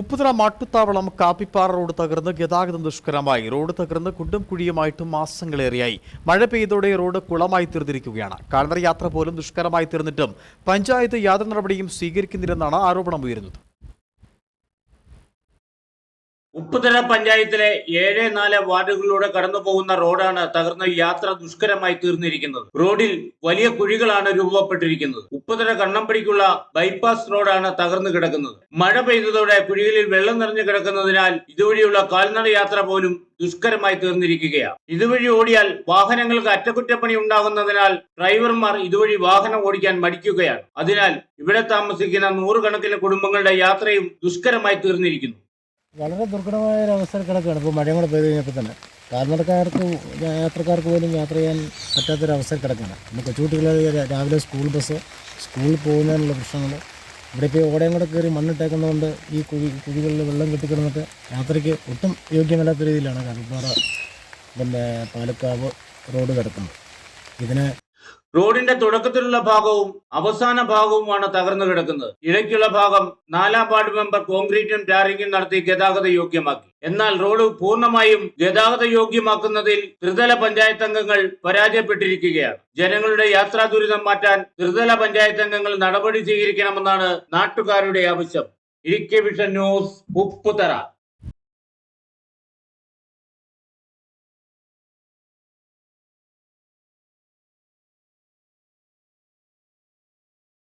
Upputhara മാട്ടുത്താവളം കാപ്പിപ്പാറ road തകർന്ന് ഗതാഗതം ദുഷ്കരമായി. Road തകർന്ന് കുണ്ടും കുഴിയുമായിട്ടും മാസങ്ങളേറെയായി. മഴ പെയ്തോടെ റോഡ് കുളമായി തീർന്നിരിക്കുകയാണ്. കാൽനട യാത്ര പോലും ദുഷ്കരമായി തീർന്നിട്ടും പഞ്ചായത്ത് യാതൊരു നടപടിയും സ്വീകരിക്കുന്നില്ലെന്നാണ് ആരോപണം ഉയരുന്നത് ഉപ്പുതര പഞ്ചായത്തിലെ ഏഴ് നാല് വാർഡുകളിലൂടെ കടന്നു പോകുന്ന റോഡാണ് തകർന്ന് യാത്ര ദുഷ്കരമായി തീർന്നിരിക്കുന്നത്. റോഡിൽ വലിയ കുഴികളാണ് രൂപപ്പെട്ടിരിക്കുന്നത്. ഉപ്പുതര കണ്ണമ്പടിക്കുള്ള ബൈപ്പാസ് റോഡാണ് തകർന്നു കിടക്കുന്നത്. മഴ പെയ്തതോടെ കുഴികളിൽ വെള്ളം നിറഞ്ഞു കിടക്കുന്നതിനാൽ ഇതുവഴിയുള്ള കാൽനട യാത്ര പോലും ദുഷ്കരമായി തീർന്നിരിക്കുകയാണ്. ഇതുവഴി ഓടിയാൽ വാഹനങ്ങൾക്ക് അറ്റകുറ്റപ്പണി ഉണ്ടാകുന്നതിനാൽ ഡ്രൈവർമാർ ഇതുവഴി വാഹനം ഓടിക്കാൻ മടിക്കുകയാണ്. അതിനാൽ ഇവിടെ താമസിക്കുന്ന നൂറുകണക്കിന് കുടുംബങ്ങളുടെ യാത്രയും ദുഷ്കരമായി തീർന്നിരിക്കുന്നു. വളരെ ദുർഘടമായ ഒരു അവസരം കിടക്കുകയാണ്. ഇപ്പോൾ മഴയും കൂടെ പെയ്ത് കഴിഞ്ഞപ്പോൾ തന്നെ. കാൽനടക്കാർക്ക് യാത്രക്കാർക്ക് പോലും യാത്ര ചെയ്യാൻ പറ്റാത്തൊരവസ്ഥയിൽ കിടക്കുകയാണ്. പിന്നെ കൊച്ചുകുട്ടികളെ രാവിലെ സ്കൂൾ ബസ് സ്കൂളിൽ പോകുന്നതിനുള്ള പ്രശ്നങ്ങൾ. ഇവിടെ ഇപ്പോൾ ഓടയും കൂടെ കയറി മണ്ണിട്ടേക്കുന്നതുകൊണ്ട് ഈ കുഴി കുഴികളിൽ വെള്ളം കെട്ടിക്കിടന്നിട്ട് യാത്രയ്ക്ക് ഒട്ടും യോഗ്യമല്ലാത്ത രീതിയിലാണ് കൽപ്പാറ പിന്നെ പാലക്കാവ് റോഡ് കിടക്കുന്നത്. ഇതിനെ റോഡിന്റെ തുടക്കത്തിലുള്ള ഭാഗവും അവസാന ഭാഗവുമാണ് തകർന്നു കിടക്കുന്നത്. ഇടയ്ക്കുള്ള ഭാഗം നാലാം വാർഡ് മെമ്പർ കോൺക്രീറ്റും ടാറിങ്ങും നടത്തി ഗതാഗത യോഗ്യമാക്കി. എന്നാൽ റോഡ് പൂർണമായും ഗതാഗത യോഗ്യമാക്കുന്നതിൽ ത്രിതല പഞ്ചായത്ത് അംഗങ്ങൾ പരാജയപ്പെട്ടിരിക്കുകയാണ്. ജനങ്ങളുടെ യാത്രാ ദുരിതം മാറ്റാൻ ത്രിതല പഞ്ചായത്ത് അംഗങ്ങൾ നടപടി സ്വീകരിക്കണമെന്നാണ് നാട്ടുകാരുടെ ആവശ്യം. ഇരിക്കെ വിഷൻ ന്യൂസ് ഉപ്പുതറ.